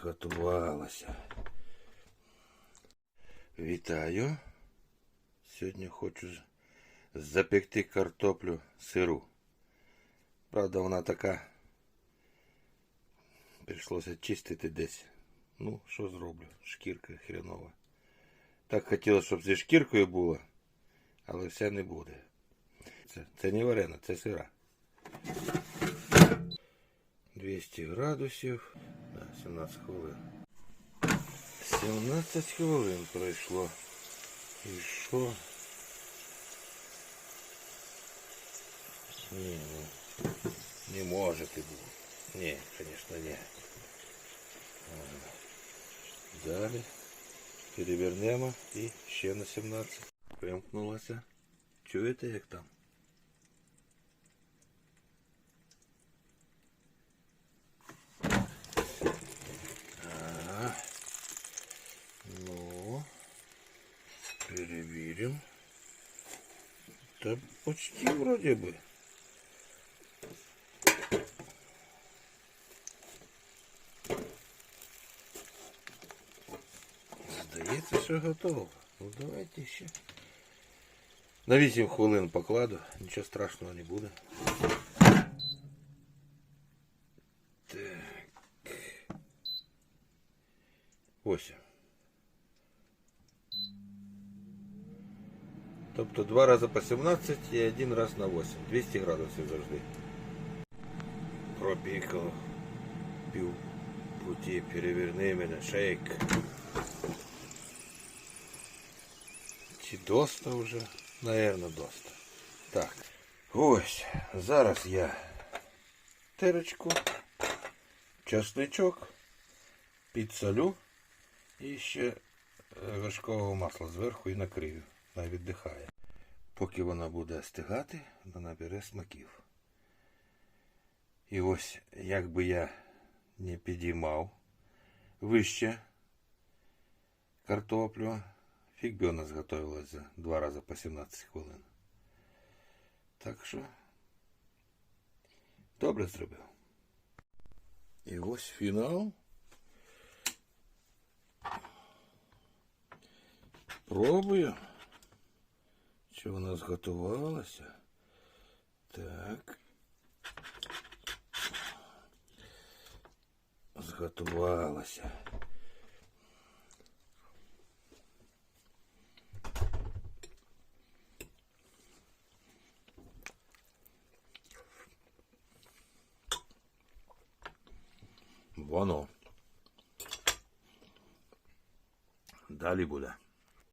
зготувалася. Вітаю. Сьогодні хочу з- запекти картоплю сиру. Правда, вона така. Прийшлося чистити десь. Ну, що зроблю? Шкірка хренова. Так хотілося, щоб зі шкіркою було, але все не буде. Це, це не варена, це сира. 200 градусів. Да, 17 хвилин. 17 хвилин пройшло. І що? Ні, ну, не може ти бути. Ні, звісно, ні. А, Далі. Перевернемо і ще на 17. Вимкнулося. Чуєте, як там? Ну, перевірим. Да почти вроде бы. Здається, що готово. Ну давайте ще. На 8 хвилин покладу, нічого страшного не буде. Так. 8. Тобто два рази по 17 і один раз на 8. 200 градусів завжди. Пропікав пів путі, переверни мене, шейк. Чи доста вже? Наверно, доста. Так. Ось. Зараз я терочку, часничок, підсолю і ще е, вершкового масла зверху і накрию. Най віддихає. Поки вона буде остигати, вона набере смаків. І ось, як би я не підіймав вище картоплю, фіг би вона зготовилась за два рази по 17 хвилин. Так що добре зробив. І ось фінал. Пробую. Чи вона зготувалася? Так. Зготувалася. Воно. Далі буде.